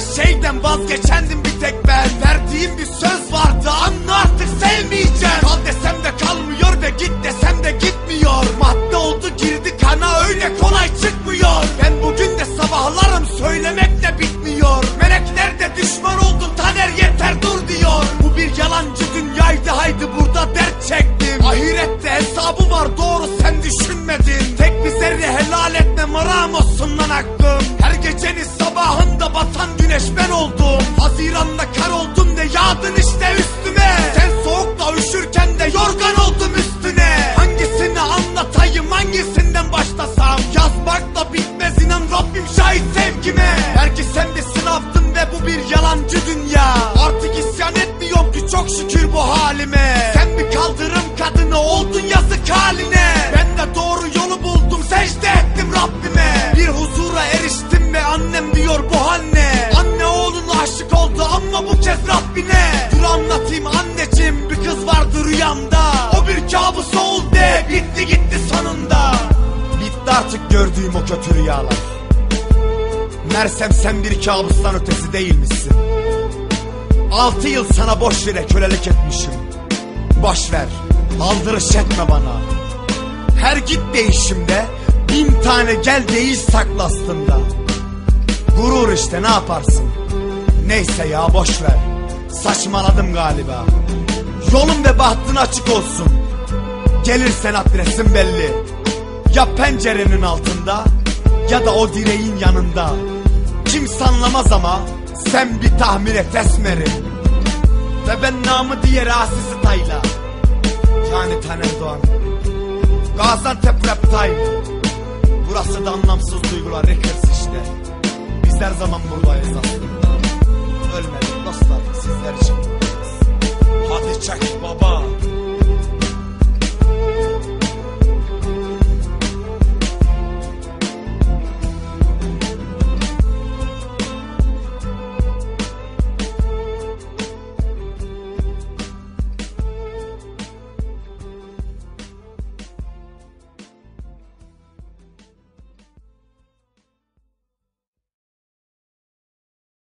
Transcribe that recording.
shake them both porque no kabus oldu bitti gitti sonunda. Bitti artık gördüğüm o kötü rüyalar. Mersem sen bir kabustan ötesi değilmişsin. Altı yıl sana boş yere kölelik etmişim. Boş ver aldırış etme bana. Her git değişimde Bin tane gel değiş sakla aslında. Gurur işte ne yaparsın? Neyse ya boş ver. Saçmaladım galiba. Yolun ve bahtın açık olsun Gelirsen adresin belli. Ya pencerenin altında Ya da o direğin yanında. Kimse anlamaz ama Sen bir tahmin et esmeri. Ve ben namı diğer Asisi Tayla. Yani Taner Doğan. Gaziantep Rap Time. Burası da anlamsız duygular Records işte. Biz her zaman buradayız aslında. Ölmedik dostlar sizler